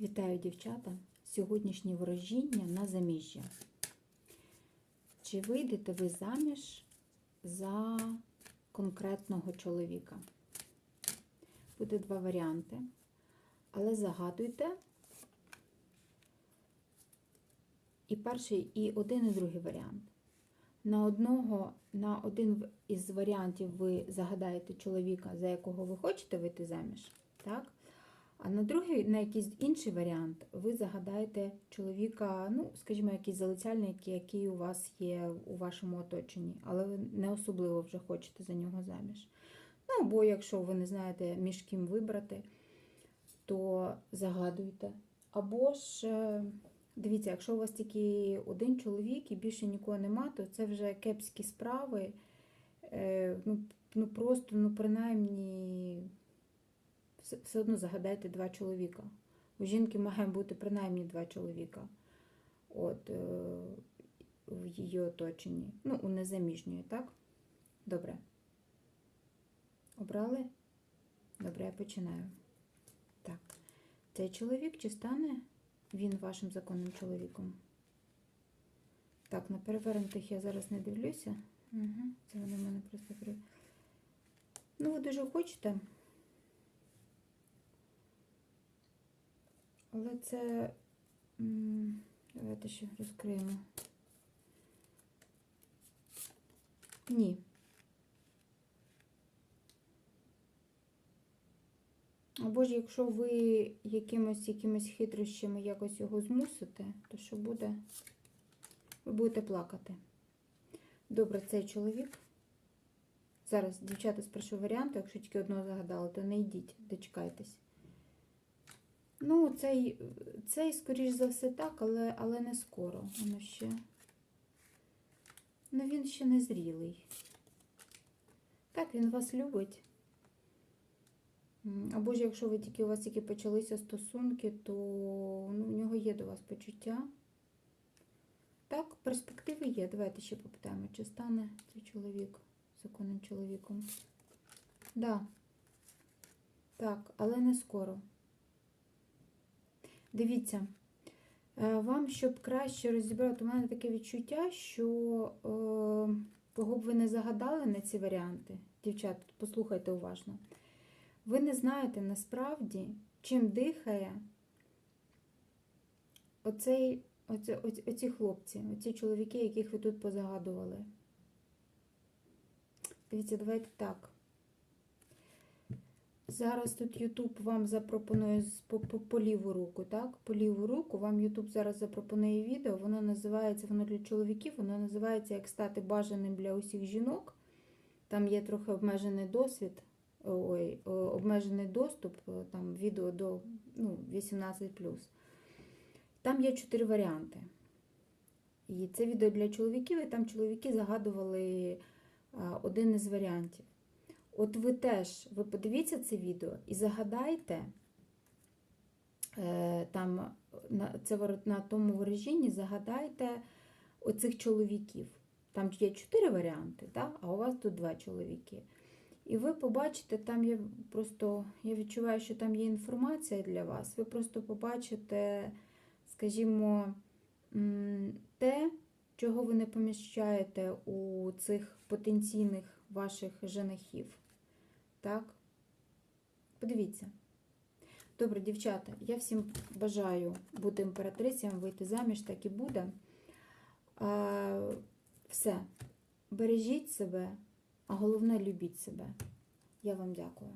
Вітаю, дівчата! Сьогоднішнє ворожіння на заміжжя. Чи вийдете ви заміж за конкретного чоловіка? Буде два варіанти. Але загадуйте. І перший, і один, і другий варіант. На одного, на один із варіантів ви загадаєте чоловіка, за якого ви хочете вийти заміж, так? А на другий, на якийсь інший варіант, ви загадаєте чоловіка, ну, скажімо, якийсь залицяльник, який у вас є у вашому оточенні, але ви не особливо вже хочете за нього заміж. Ну, або якщо ви не знаєте, між ким вибрати, то загадуйте. Або ж, е, дивіться, якщо у вас тільки один чоловік і більше нікого нема, то це вже кепські справи. Е, Ну, ну просто, ну, принаймні все, одно загадайте два чоловіка. У жінки має бути принаймні два чоловіка От, е, в її оточенні. Ну, у незаміжньої, так? Добре. Обрали? Добре, я починаю. Так. Цей чоловік чи стане він вашим законним чоловіком? Так, на перевернутих я зараз не дивлюся. Угу, це вони в мене просто при. Ну, ви дуже хочете. Але це. Давайте ще розкриємо. Ні. Або ж якщо ви якимось якимось хитрощами якось його змусите, то що буде? Ви будете плакати. Добре, цей чоловік. Зараз, дівчата, спрошу варіанту, якщо тільки одного загадали, то не йдіть, дочекайтесь. Ну, цей, цей, скоріш за все, так, але, але не скоро. Воно ще. Ну, він ще не зрілий. Так, він вас любить. Або ж якщо ви тільки у вас тільки почалися стосунки, то ну, у нього є до вас почуття. Так, перспективи є. Давайте ще попитаємо, чи стане цей чоловік законним чоловіком. Да. Так, але не скоро. Дивіться, е, вам, щоб краще розібрати, у мене таке відчуття, що е, кого б ви не загадали на ці варіанти, дівчат, послухайте уважно. Ви не знаєте насправді, чим дихає оцей, оці, оці, оці хлопці, оці чоловіки, яких ви тут позагадували. Дивіться, давайте так. Зараз тут YouTube вам запропонує по ліву руку, так? По ліву руку вам YouTube зараз запропонує відео. Воно називається, воно для чоловіків, воно називається Як стати бажаним для усіх жінок. Там є трохи обмежений досвід, ой, обмежений доступ, там відео до ну, 18. Там є чотири варіанти. І це відео для чоловіків, і там чоловіки загадували один із варіантів. От ви теж ви подивіться це відео і загадайте е, там це на тому ворожінні, загадайте оцих чоловіків. Там є чотири варіанти, так? а у вас тут два чоловіки. І ви побачите, там є просто, я відчуваю, що там є інформація для вас. Ви просто побачите, скажімо, те, чого ви не поміщаєте у цих потенційних ваших женихів. Так? Подивіться. Добре, дівчата, я всім бажаю бути імператрицям, вийти заміж, так і буде. А, все. Бережіть себе, а головне любіть себе. Я вам дякую.